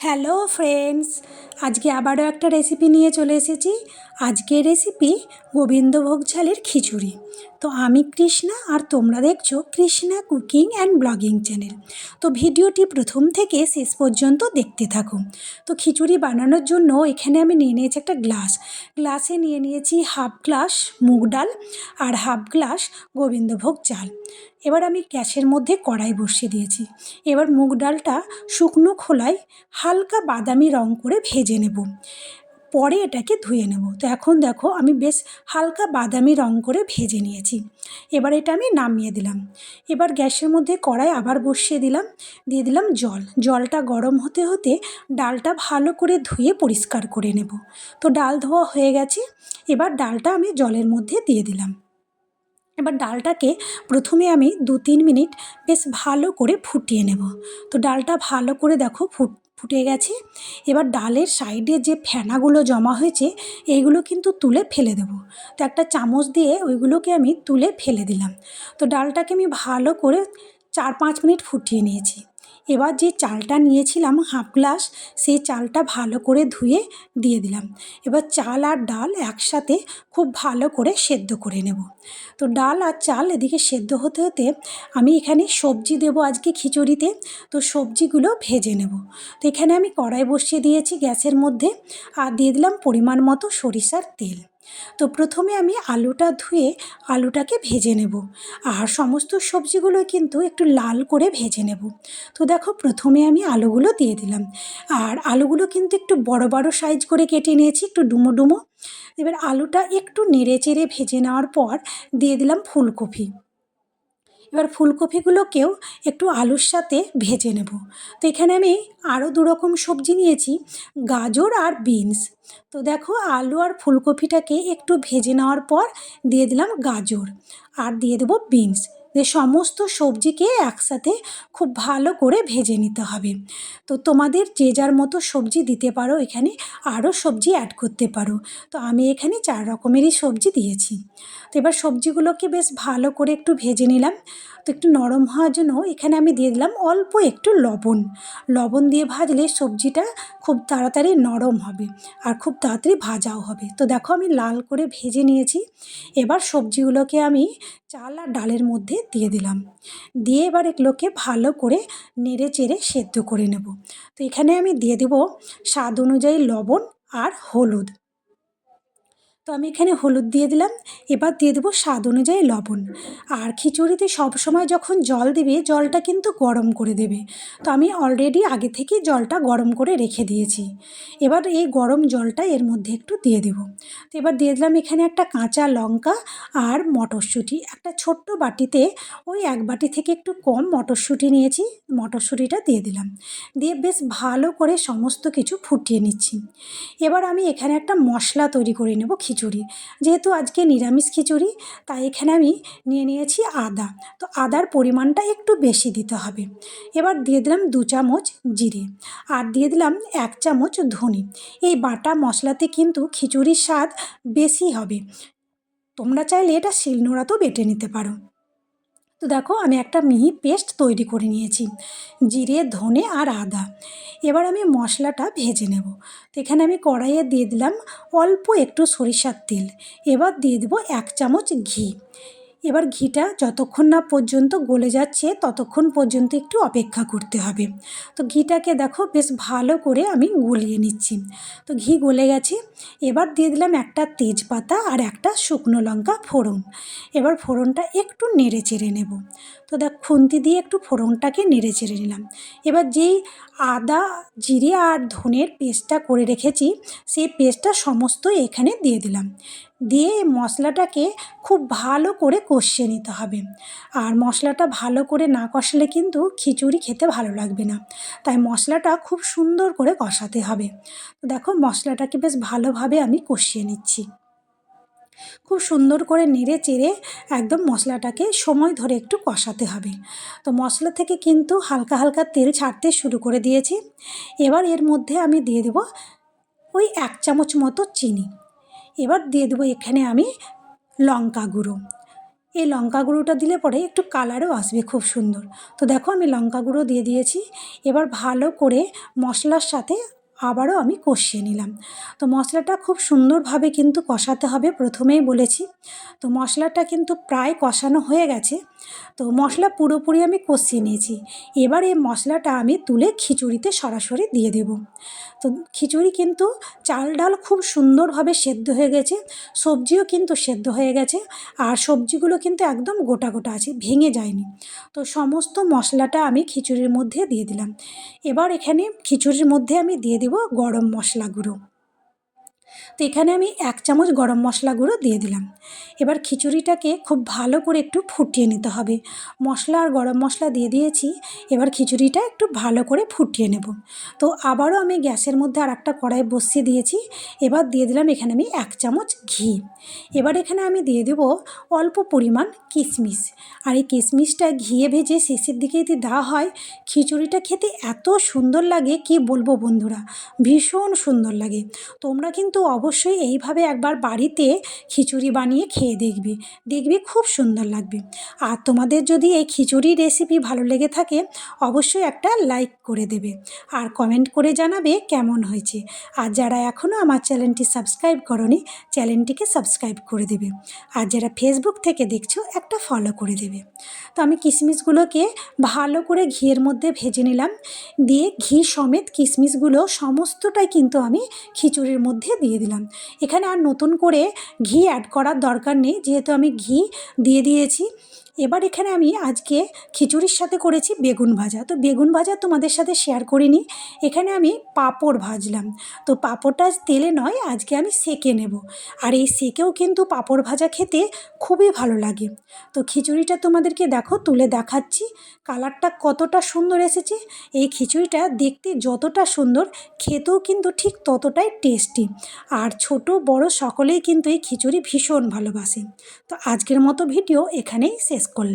Hello friends, আজকে আবারও একটা রেসিপি নিয়ে চলে এসেছি। আজকের রেসিপি গোবিন্দভোগ ঝালের খিচুড়ি। তো আমি কৃষ্ণা আর তোমরা দেখছ Krishna cooking and blogging channel. তো ভিডিওটি প্রথম থেকে শেষ পর্যন্ত দেখতে থাকো। তো খিচুড়ি বানানোর জন্য এখানে আমি নিয়ে নিয়েছি একটা গ্লাস। গ্লাসে নিয়ে নিয়েছি হাফ গ্লাস মুগ ডাল আর হাফ গ্লাস গোবিন্দভোগ চাল। এবার আমি গ্যাসের মধ্যে কড়াই বসিয়ে দিয়েছি। এবার মুগ ডালটা শুকনো খোলায় হালকা বাদামি রং করে ভেজে নেব। পরে এটাকে ধুয়ে নেব। তো এখন দেখো আমি বেশ হালকা বাদামি রং করে ভেজে নিয়েছি। এবার এটা আমি নামিয়ে দিলাম। এবার গ্যাসের মধ্যে কড়াই আবার বসিয়ে দিলাম। দিয়ে দিলাম জল। জলটা গরম হতে হতে ডালটা ভালো করে ধুয়ে পরিষ্কার করে নেব। তো ডাল ধোয়া হয়ে গেছে। এবার ডালটা আমি জলের মধ্যে দিয়ে দিলাম। এবার ডালটাকে প্রথমে আমি দু তিন মিনিট বেশ ভালো করে ফুটিয়ে নেব। তো ডালটা ভালো করে দেখো ফুট, ফুটে গেছে। এবার ডালের সাইডে যে ফেনাগুলো জমা হয়েছে, এইগুলো কিন্তু তুলে ফেলে দেব। তো একটা চামচ দিয়ে ওইগুলোকে আমি তুলে ফেলে দিলাম। তো ডালটাকে আমি ভালো করে চার পাঁচ মিনিট ফুটিয়ে নিয়েছি। এবার যে চালটা নিয়েছিলাম হাফ গ্লাস সেই চালটা ভালো করে ধুয়ে দিয়ে দিলাম। এবার চাল আর ডাল একসাথে খুব ভালো করে সেদ্ধ করে নেব। তো ডাল আর চাল এদিকে সেদ্ধ হতে হতে আমি এখানে সবজি দেব আজকে খিচুড়িতে। তো সবজিগুলো ভেজে নেব। তো এখানে আমি কড়াই বসিয়ে দিয়েছি গ্যাসের মধ্যে। আর দিয়ে দিলাম পরিমাণ মতো সরিষার তেল। তো প্রথমে আমি আলুটা ধুয়ে আলুটাকে ভেজে নেব। আর সমস্ত সবজিগুলো কিন্তু একটু লাল করে ভেজে নেব। তো দেখো প্রথমে আমি আলুগুলো দিয়ে দিলাম। আর আলুগুলো কিন্তু একটু বড় বড় সাইজ করে কেটে নিয়েছি, একটু ডুমো ডুমো। এবার আলুটা একটু নেড়ে চেড়ে ভেজে নেওয়ার পর দিয়ে দিলাম ফুলকপি। এবার ফুলকপিগুলোকেও একটু আলুর সাথে ভেজে নেব। তো এখানে আমি আরও দুরকম সবজি নিয়েছি, গাজর আর বিনস। তো দেখো, আলু আর ফুলকপিটাকে একটু ভেজে নেওয়ার পর দিয়ে দিলাম গাজর। আর দিয়ে দেবো বিনস। যে সমস্ত সবজিকে একসাথে খুব ভালো করে ভেজে নিতে হবে। তো তোমাদের যে যার মতো সবজি দিতে পারো, এখানে আরও সবজি অ্যাড করতে পারো। তো আমি এখানে চার রকমেরই সবজি দিয়েছি। তো এবার সবজিগুলোকে বেশ ভালো করে একটু ভেজে নিলাম। তো একটু নরম হওয়ার জন্য এখানে আমি দিয়ে দিলাম অল্প একটু লবণ। লবণ দিয়ে ভাজলে সবজিটা খুব তাড়াতাড়ি নরম হবে আর খুব তাড়াতাড়ি ভাজাও হবে। তো দেখো আমি লাল করে ভেজে নিয়েছি। এবার সবজিগুলোকে আমি চাল আর ডালের মধ্যে দিয়ে দিলাম। দিয়ে এবার এগুলোকে ভালো করে নেড়ে চেড়ে সেদ্ধ করে নেব। তো এখানে আমি দিয়ে দেব স্বাদ অনুযায়ী লবণ আর হলুদ। তো আমি এখানে হলুদ দিয়ে দিলাম। এবার দিয়ে দেবো স্বাদ অনুযায়ী লবণ। আর খিচুড়িতে সবসময় যখন জল দেবে, জলটা কিন্তু গরম করে দেবে। তো আমি অলরেডি আগে থেকে জলটা গরম করে রেখে দিয়েছি। এবার এই গরম জলটা এর মধ্যে একটু দিয়ে দেবো। তো এবার দিয়ে দিলাম এখানে একটা কাঁচা লঙ্কা আর মটরশুঁটি। একটা ছোট্ট বাটিতে ওই এক বাটি থেকে একটু কম মটরশুঁটি নিয়েছি। মটরশুঁটিটা দিয়ে দিলাম। দিয়ে বেশ ভালো করে সমস্ত কিছু ফুটিয়ে নিচ্ছি। এবার আমি এখানে একটা মশলা তৈরি করে নেব খিচুড়ি যেহেতু আজকে নিরামিষ খিচুড়ি, তাই এখানে আমি নিয়ে নিয়েছি আদা। তো আদার পরিমাণটা একটু বেশি দিতে হবে। এবার দিয়ে দিলাম দু চামচ জিরে আর দিয়ে দিলাম এক চামচ ধনে। এই বাটা মশলাতে কিন্তু খিচুড়ির স্বাদ বেশি হবে। তোমরা চাইলে এটা শিলনোড়াতেও বেটে নিতে পারো। তো দেখো আমি একটা মিহি পেস্ট তৈরি করে নিয়েছি, জিরে, ধনে আর আদা। এবার আমি মশলাটা ভেজে নেব। তো এখানে আমি কড়াইয়ে দিয়ে দিলাম অল্প একটু সরিষার তেল। এবার দিয়ে দেবো এক চামচ ঘি। এবার ঘিটা যতক্ষণ না পর্যন্ত গলে যাচ্ছে, ততক্ষণ পর্যন্ত একটু অপেক্ষা করতে হবে। তো ঘিটাকে দেখো বেশ ভালো করে আমি গলিয়ে নিচ্ছি। তো ঘি গলে গেছে। এবার দিয়ে দিলাম একটা তেজপাতা আর একটা শুকনো লঙ্কা ফোড়ন। এবার ফোড়নটা একটু নেড়ে চেড়ে নেব। তো দেখ, খুন্তি দিয়ে একটু ফোড়নটাকে নেড়ে চেড়ে নিলাম। এবার যেই আদা, জিরে আর ধনের পেস্টটা করে রেখেছি, সেই পেস্টটা সমস্ত এখানে দিয়ে দিলাম। দিয়ে মশলাটাকে খুব ভালো করে কষিয়ে নিতে হবে। আর মশলাটা ভালো করে না কষালে কিন্তু খিচুড়ি খেতে ভালো লাগবে না। তাই মশলাটা খুব সুন্দর করে কষাতে হবে। তো দেখো মশলাটাকে বেশ ভালোভাবে আমি কষিয়ে নিচ্ছি। খুব সুন্দর করে নেড়ে চেড়ে একদম মশলাটাকে সময় ধরে একটু কষাতে হবে। তো মশলা থেকে কিন্তু হালকা হালকা তেল ছাড়তে শুরু করে দিয়েছি। এবার এর মধ্যে আমি দিয়ে দেব ওই এক চামচ মতো চিনি। এবার দিয়ে দেবো এখানে আমি লঙ্কা গুঁড়ো। এই লঙ্কা গুঁড়োটা দিলে পরে একটু কালারও আসবে খুব সুন্দর। তো দেখো আমি লঙ্কা গুঁড়ো দিয়ে দিয়েছি। এবার ভালো করে মশলার সাথে আবারও আমি কষিয়ে নিলাম। তো মশলাটা খুব সুন্দরভাবে কিন্তু কষাতে হবে, প্রথমেই বলেছি। তো মশলাটা কিন্তু প্রায় কষানো হয়ে গেছে। তো মশলা পুরোপুরি আমি কষিয়ে নিয়েছি। এবার এই মশলাটা আমি তুলে খিচুড়িতে সরাসরি দিয়ে দেব। তো খিচুড়ি কিন্তু চাল ডাল খুব সুন্দরভাবে সেদ্ধ হয়ে গেছে, সবজিও কিন্তু সেদ্ধ হয়ে গেছে, আর সবজিগুলো কিন্তু একদম গোটা গোটা আছে, ভেঙে যায়নি। তো সমস্ত মশলাটা আমি খিচুড়ির মধ্যে দিয়ে দিলাম। এবার এখানে খিচুড়ির মধ্যে আমি দিয়ে দেব গরম মশলা গুঁড়ো। তো এখানে আমি এক চামচ গরম মশলা গুঁড়ো দিয়ে দিলাম। এবার খিচুড়িটাকে খুব ভালো করে একটু ফুটিয়ে নিতে হবে। মশলা আর গরম মশলা দিয়ে দিয়েছি, এবার খিচুড়িটা একটু ভালো করে ফুটিয়ে নেব। তো আবারও আমি গ্যাসের মধ্যে আর একটা কড়াই বসিয়ে দিয়েছি, এবার দিয়ে দিলাম এখানে আমি এক চামচ ঘি। এবার এখানে আমি দিয়ে দেবো অল্প পরিমাণ কিশমিশ। আর এই কিশমিশটা ঘিয়ে ভেজে শেষের দিকে যদি দেওয়া হয়, খিচুড়িটা খেতে এত সুন্দর লাগে, কি বলব বন্ধুরা? ভীষণ সুন্দর লাগে। তোমরা কিন্তু অবশ্যই এইভাবে একবার বাড়িতে খিচুড়ি বানিয়ে খেয়ে দেখবে। দেখবে খুব সুন্দর লাগবে। আর তোমাদের যদি এই খিচুড়ি রেসিপি ভালো লেগে থাকে, অবশ্যই একটা লাইক করে দেবে। আর কমেন্ট করে জানাবে কেমন হয়েছে। আর যারা এখনও আমার চ্যানেলটি সাবস্ক্রাইব করনি, চ্যানেলটিকে সাবস্ক্রাইব করে দেবে। আর যারা ফেসবুক থেকে দেখছ, একটা ফলো করে দেবে। তো আমি কিশমিশগুলোকে ভালো করে ঘিয়ের মধ্যে ভেজে নিলাম। দিয়ে ঘি সমেত কিশমিশগুলো সমস্তটাই কিন্তু আমি খিচুড়ির মধ্যে দিয়ে দিলাম। এখানে আর নতুন করে ঘি অ্যাড করার দরকার নেই। যেহেতু আমি ঘি দিয়ে দিয়েছি এবার এখানে আমি আজকে খিচুড়ির সাথে করেছি বেগুন ভাজা। তো বেগুন ভাজা তোমাদের সাথে শেয়ার করিনি। এখানে আমি পাঁপড় ভাজলাম। তো পাঁপড়টা তেলে নয়, আজকে আমি সেকে নেব। আর এই সেকেও কিন্তু পাঁপড় ভাজা খেতে খুবই ভালো লাগে। তো খিচুড়িটা তোমাদেরকে দেখো, তুলে দেখাচ্ছি। কালারটা কতটা সুন্দর এসেছে। এই খিচুড়িটা দেখতে যতটা সুন্দর, খেতেও কিন্তু ঠিক ততটাই টেস্টি আর ছোট, বড় সকলেই কিন্তু এই খিচুড়ি ভীষণ ভালোবাসে। তো আজকের মতো ভিডিও এখানেই শেষ con